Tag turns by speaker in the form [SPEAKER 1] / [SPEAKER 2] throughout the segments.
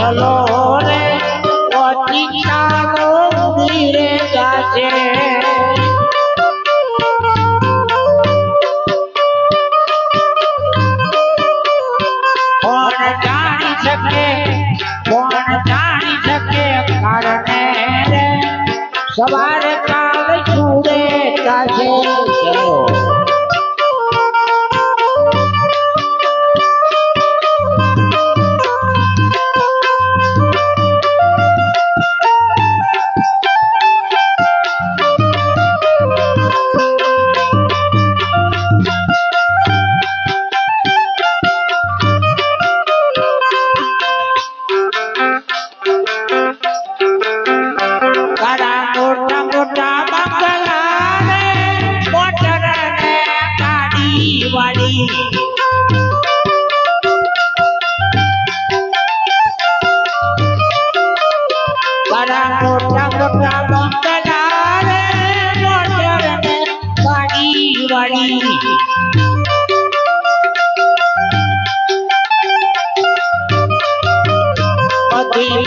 [SPEAKER 1] કાયામાંથી અંધલો રે ઓચિતાનો ઉડીરે જાશે કોણ જાણી શકે કોણ જાણી શકે કારણે રે સવારે કાલ છૂડે જાશે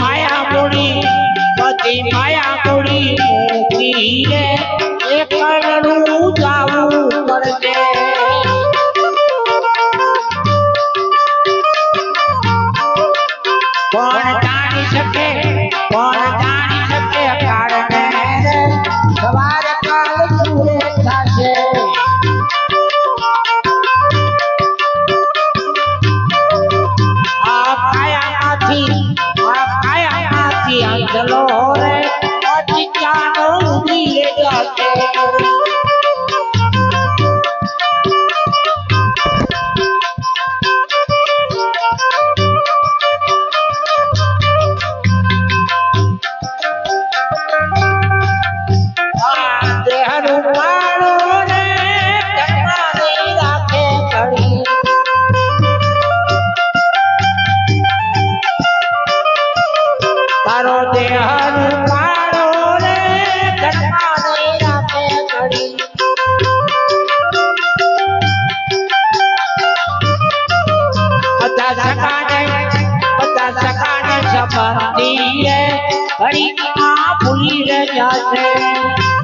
[SPEAKER 1] માયા મૂડી બધી માયા મૂડી મૂકી તારો દેહર પાડો રે જન્માની રાખે ઘડી ભૂલી રહ્યા જશે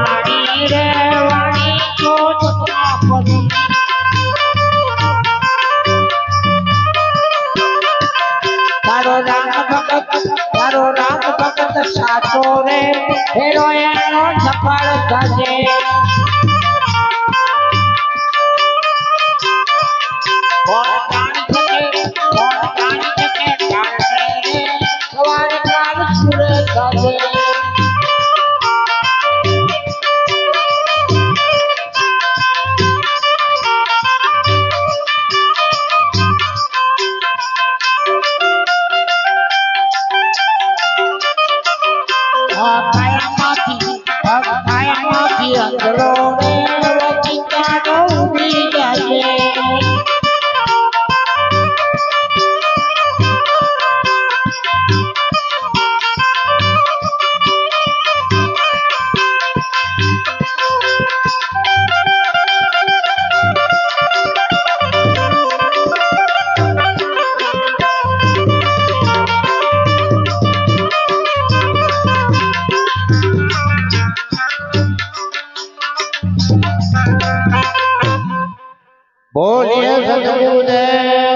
[SPEAKER 1] સાચો રે. હેરો એનો સફળ થશે Bolinha, Bolinha Jacarandé. jacarandé.